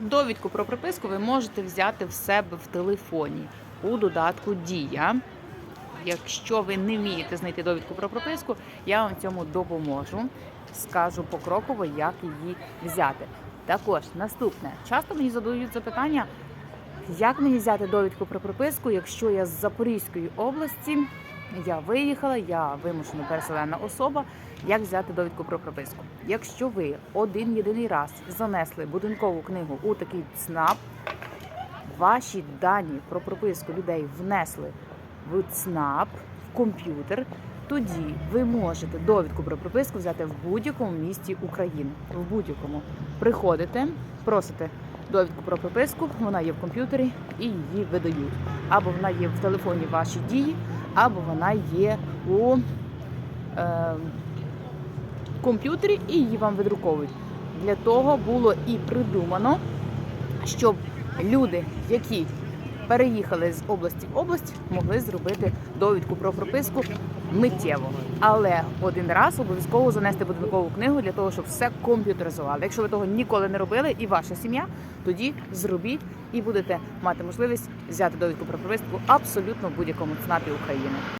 Довідку про прописку ви можете взяти в себе в телефоні у додатку Дія. Якщо ви не вмієте знайти довідку про прописку, я вам цьому допоможу. Скажу покроково, як її взяти. Також наступне. Часто мені задають запитання, як мені взяти довідку про прописку, якщо я з Запорізької області, я виїхала, я вимушено переселена особа. Як взяти довідку про прописку? Якщо ви один єдиний раз занесли будинкову книгу у такий ЦНАП, ваші дані про прописку людей внесли в ЦНАП, в комп'ютер, тоді ви можете довідку про прописку взяти в будь-якому місті України. В будь-якому приходите, просите довідку про прописку, вона є в комп'ютері і її видають. Або вона є в телефоні ваші дії, або вона є у е, комп'ютері і її вам видруковують. Для того було і придумано, щоб люди, які переїхали з області в область, могли зробити довідку про прописку миттєво. Але один раз обов'язково занести будинкову книгу для того, щоб все комп'ютеризували. Якщо ви того ніколи не робили, і ваша сім'я, тоді зробіть і будете мати можливість взяти довідку про прописку абсолютно в будь-якому ЦНАПі України.